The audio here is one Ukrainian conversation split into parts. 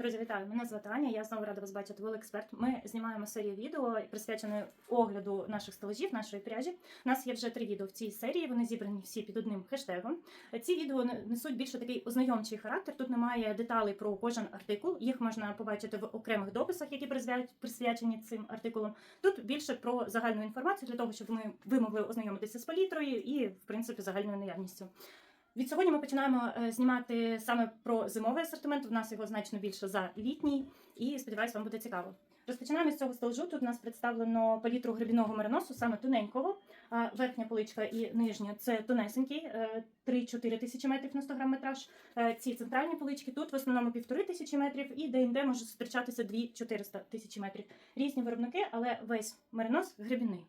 Друзі, вітаю! Мене звати Аня. Я знову рада вас бачити. Ви експерт. Ми знімаємо серію відео, присвяченої огляду наших стелажів, нашої пряжі. У нас є вже три відео в цій серії. Вони зібрані всі під одним хештегом. Ці відео несуть більше такий ознайомчий характер. Тут немає деталей про кожен артикул. Їх можна побачити в окремих дописах, які присвячені цим артикулам. Тут більше про загальну інформацію для того, щоб ми ви могли ознайомитися з палітрою і, в принципі, загальною наявністю. Від сьогодні ми починаємо е, знімати саме про зимовий асортимент. У нас його значно більше за літній, і сподіваюся, вам буде цікаво. Розпочинаємо з цього стелажу. Тут у нас представлено палітру гребіного мериносу, саме тоненького. Верхня поличка і нижня це тонесенький, е, 3-4 тисячі метрів на 100 грам метраж. Е, Ці центральні полички тут в основному півтори тисячі метрів, і де-інде може зустрічатися 2-400 тисячі метрів. Різні виробники, але весь меринос гребіний.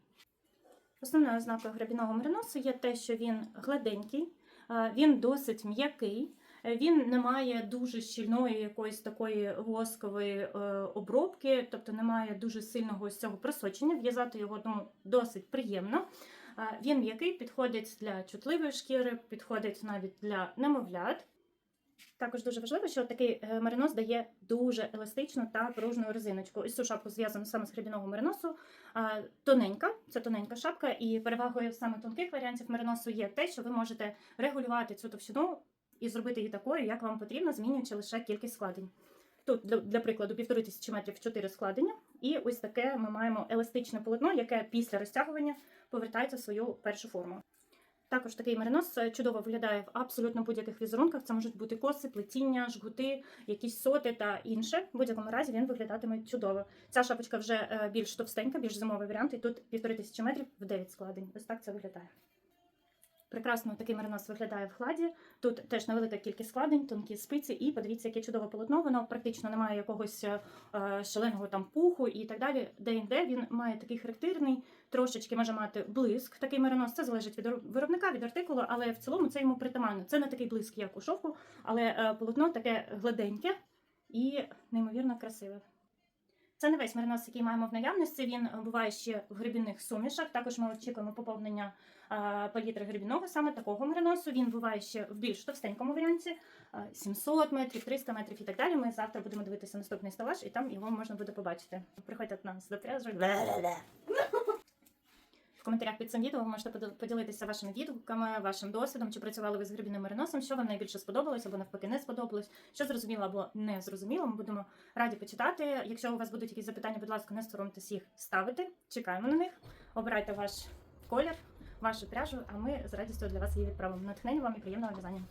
Основною ознакою гребіного мериносу є те, що він гладенький, е, він досить м'який. е, Він не має дуже щільної якоїсь такої воскової е, обробки, тобто немає дуже сильного ось цього просочення. В'язати його ну, досить приємно. Е, Він м'який, підходить для чутливої шкіри, підходить навіть для немовлят. Також дуже важливо, що такий е, меринос дає дуже еластичну та пружну резиночку. Ось цю шапку зв'язану саме з гребіного мериносу. Тоненька, це тоненька шапка, і перевагою саме тонких варіантів мериносу є те, що ви можете регулювати цю товщину і зробити її такою, як вам потрібно, змінюючи лише кількість складень. Тут для, прикладу півтори тисячі метрів 4 складення, і ось таке ми маємо еластичне полотно, яке після розтягування повертається в свою першу форму. Також такий меринос е, чудово виглядає в абсолютно будь-яких візерунках. Це можуть бути коси, плетіння, жгути, якісь соти та інше. В будь-якому разі він виглядатиме чудово. Ця шапочка вже е, більш товстенька, більш зимовий варіант, і тут півтори тисячі метрів в 9 складень. Ось так це виглядає. Прекрасно такий меринос виглядає в хладі. Тут теж невелика кількість складень, тонкі спиці, і подивіться, яке чудове полотно. Воно практично не має якогось е, шаленого там пуху і так далі. Де-інде він має такий характерний, трошечки може мати блиск. Такий меринос це залежить від виробника, від артикулу, але в цілому це йому притаманно. Це не такий блиск, як у шовку, але е, полотно таке гладеньке і неймовірно красиве. Це не весь меринос, який маємо в наявності. Він е, буває ще в грибінних сумішах. Також ми очікуємо поповнення палітри грибіного, саме такого мериносу. Він буває ще в більш товстенькому варіанті. е, 700 метрів, 300 метрів і так далі. Ми завтра будемо дивитися наступний стелаж, і там його можна буде побачити. Приходьте до нас до пряжі. В коментарях під цим відео ви можете поділ- поділитися вашими відгуками, вашим досвідом, чи працювали ви з грибним мериносом, що вам найбільше сподобалось або навпаки не сподобалось, що зрозуміло або не зрозуміло. Ми будемо раді почитати. Якщо у вас будуть якісь запитання, будь ласка, не соромтесь їх ставити. Чекаємо на них. Обирайте ваш колір, вашу пряжу, а ми з радістю для вас її відправимо. Натхнення вам і приємного в'язання.